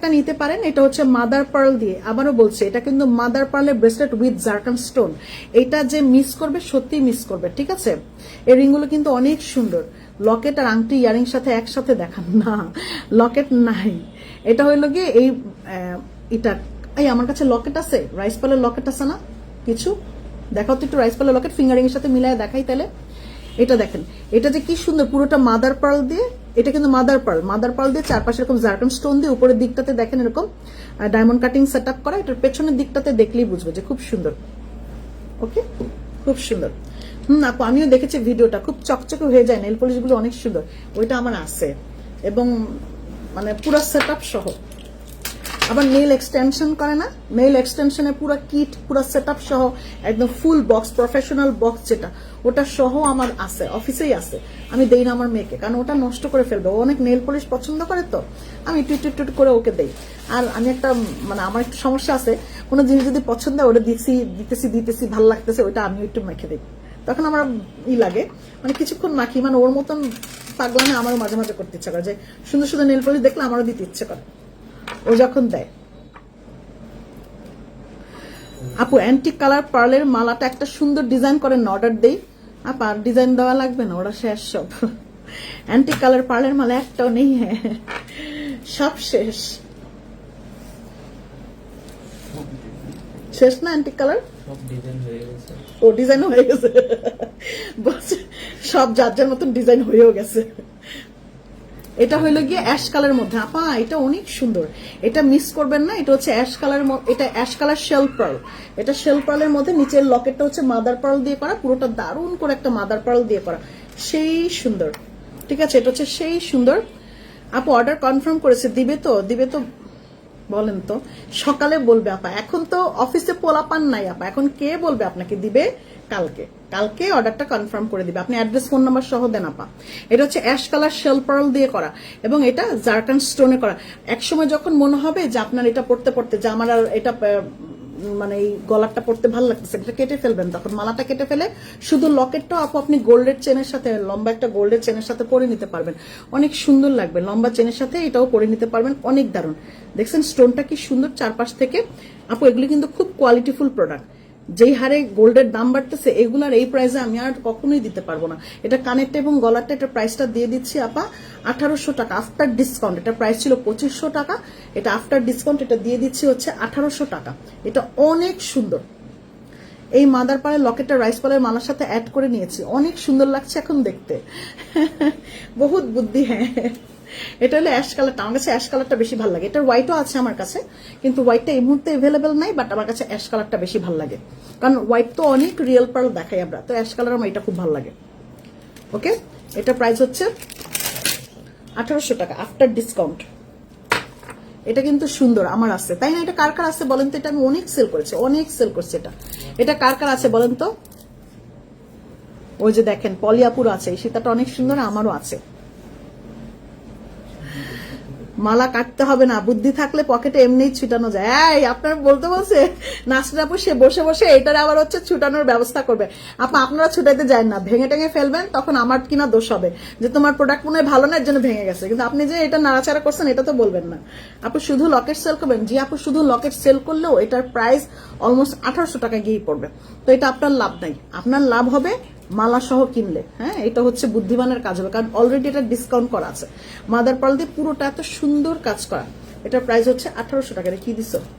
একটা নিতে পারেন, এটা হচ্ছে মাদার পার্ল দিয়ে। আবারও বলছি, এটা কিন্তু মাদার পার্লের ব্রেসলেট উইথ জার্কান স্টোন। এটা যে মিস করবে সত্যি মিস করবে, ঠিক আছে? এই রিংগুলো কিন্তু অনেক সুন্দর। লকেট আর আংটি ইয়ারিং সাথে একসাথে দেখান। না, লকেট নাই। এটা হইল গিয়ে এই এটা এই, আমার কাছে লকেট আছে? রাইস পালের লকেট আছে না? কিছু? দেখাও তো একটু রাইস পালের লকেট, ফিঙ্গারিং এর সাথে মিলায় দেখাই তাহলে। এটা দেখেন, এটা যে কি সুন্দর পুরোটা মাদার পার্ল দিয়ে এটা কিন্তু মাদার পার্ল। মাদার পার্ল দিয়ে চারপাশে এরকম জার্টন স্টোন দিয়ে উপরের দিকটাতে দেখেন এরকম ডায়মন্ড কাটিং সেট করা। এটার পেছনের দিকটাতে দেখলেই বুঝবে যে খুব সুন্দর। ওকে? খুব সুন্দর। হুম, আপু, আমিও দেখেছি ভিডিওটা। খুব চকচকে হয়ে যায় নেল পলিশগুলো অনেক সুন্দর। ওইটা আমার আছে। এবং মানে পুরো সেট সহ। আবার নেল এক্সটেনশন করে না? নেল এক্সটেনশনে পুরো কিট পুরো সেট সহ একদম ফুল বক্স প্রফেশনাল বক্স যেটা, ওটা সহ আমার আছে অফিসেই আছে। আমি দেই না আমার মেয়েকে, কারণ ওটা নষ্ট করে ফেলবে। ও অনেক নেল পলিশ পছন্দ করে তো। আমি একটু একটু করে ওকে দেই। আর আমি একটা মানে আমার একটু সমস্যা আছে, কোনো জিনিস যদি পছন্দ হয়, ওটা দিচ্ছি দিতেছি দিতেছি, ভালো লাগতেছে ওটা আমি একটু মেখে দিই। তখন আমার ই লাগে। মানে কিছুক্ষণ মাখি মানে ওর মতন পাগলামে আমারও মাঝে মাঝে করতে ইচ্ছা করে যে, সুন্দর সুন্দর নেল পলিশ দেখলে আমারও দিতে ইচ্ছে করে। ও যখন দেয়। আপু অ্যান্টিক কালার পার্লের মালাটা একটা সুন্দর ডিজাইন করেন অর্ডার দেই। আপা ডিজাইন দেওয়া লাগবে না ওরা শেষ সব। অ্যান্টিক কালার পার্লের মালা একটাও নেই। হ্যাঁ সব শেষ। শেষ না অ্যান্টিক কালার সব ডিজাইন হয়ে গেছে। হয়ে গেছে। বলছে সব যার যার মতন ডিজাইন হয়েও গেছে। এটা হইল গিয়ে অ্যাশ কালার মধ্যে। আপা, এটা অনেক সুন্দর। এটা মিস করবেন না, এটা হচ্ছে অ্যাশ কালার এটা অ্যাশ কালার শেল পার্ল এটা শেল পার্লের মধ্যে নিচের লকেটটা হচ্ছে মাদার পার্ল দিয়ে করা, পুরোটা দারুণ করে একটা মাদার পার্ল দিয়ে করা। সেই সুন্দর। ঠিক আছে, এটা হচ্ছে সেই সুন্দর। আপু অর্ডার কনফার্ম করেছে। দিবে তো দিবে তো বলেন তো, সকালে বলবে, আপা, এখন তো অফিসে পোলাপান নাই, আপা, এখন কে বলবে আপনাকে? দিবে কালকে। কালকে অর্ডারটা কনফার্ম করে দিবে। আপনি অ্যাড্রেস ফোন নাম্বার সহ দেন, আপা। এটা হচ্ছে অ্যাশ কালার শেল পার্ল দিয়ে করা এবং এটা জার্কান স্টোনে করা। একসময় যখন মনে হবে যে আপনার এটা পড়তে পড়তে, যে আমার আর এটা মানে এই গলারটা পড়তে ভালো লাগতেছে। এটা কেটে ফেলবেন তখন, মালাটা কেটে ফেলে শুধু লকেটটা আপু আপনি গোল্ডের চেনের সাথে, লম্বা একটা গোল্ডের চেনের সাথে পরে নিতে পারবেন। অনেক সুন্দর লাগবে, লম্বা চেনের সাথে এটাও পরে নিতে পারবেন, অনেক দারুণ। দেখছেন স্টোনটা কি সুন্দর চারপাশ থেকে। আপু, এগুলি কিন্তু খুব কোয়ালিটিফুল প্রোডাক্ট যেই হারে গোল্ডের দাম বাড়তেছে, এগুলার এই প্রাইসে আমি আর কখনোই দিতে পারব না। এটা কানেরটা এবং গলারটা, এটা প্রাইসটা দিয়ে দিচ্ছি আপা আঠারোশো টাকা আফটার ডিসকাউন্ট এটা প্রাইস ছিল পঁচিশশো টাকা, এটা আফটার ডিসকাউন্ট এটা দিয়ে দিচ্ছি হচ্ছে আঠারোশো টাকা। এটা অনেক সুন্দর। এই মাদার পাড়ের লকেটটা, রাইস পালের মালার সাথে অ্যাড করে নিয়েছি। অনেক সুন্দর লাগছে এখন দেখতে। বহুত বুদ্ধি হ্যাঁ। এটা হলো অ্যাশ কালারটা আমার কাছে অ্যাশ কালারটা বেশি ভালো লাগে। এটার হোয়াইটও আছে আমার কাছে, কিন্তু হোয়াইটটা এই মুহূর্তে অ্যাভেলেবেল নাই বাট আমার কাছে অ্যাশ কালারটা বেশি ভালো লাগে। কারণ হোয়াইট তো অনেক রিয়েল পার্ল দেখাই আমরা, তো অ্যাশ কালার আমার এটা খুব ভালো লাগে। ওকে এটা প্রাইস হচ্ছে আঠারোশো টাকা আফটার ডিসকাউন্ট এটা কিন্তু সুন্দর, আমার আছে। তাই না? এটা কার কার আছে বলেন তো? এটা আমি অনেক সেল করেছি, অনেক সেল করছি এটা। এটা কার কার আছে বলেন তো? ওই যে দেখেন, পলিয়াপুর আছে সীতাটা অনেক সুন্দর, আমারও আছে। মালা কাটতে হবে না, বুদ্ধি থাকলে পকেটে এমনিই ছুটানো যায়। এই, আপনার বলতে বলছে, নাসরিন আপু, সে বসে বসে এটার আবার হচ্ছে ছুটানোর ব্যবস্থা করবে। আপা, আপনারা ছুটাইতে যায় না, ভেঙে টেঙে ফেলবেন, তখন আমার কিনা দোষ হবে যে তোমার প্রোডাক্ট মনে হয় ভালো না, এর জন্য ভেঙে গেছে। কিন্তু আপনি যে এটা নাড়াচাড়া করছেন, এটা তো বলবেন না। আপু, শুধু লকেট সেল করবেন? জি আপু, শুধু লকেট সেল করলেও এটার প্রাইস অলমোস্ট আঠারোশো টাকা গিয়ে পড়বে। তো এটা আপনার লাভ নাই। আপনার লাভ হবে মালা সহ কিনলে হ্যাঁ এটা হচ্ছে বুদ্ধিমানের কাজ হবে, কারণ অলরেডি এটা ডিসকাউন্ট করা আছে। মাদার পাল দিয়ে পুরোটা এত সুন্দর কাজ করা, এটার প্রাইস হচ্ছে আঠারোশো টাকা কি দিছো?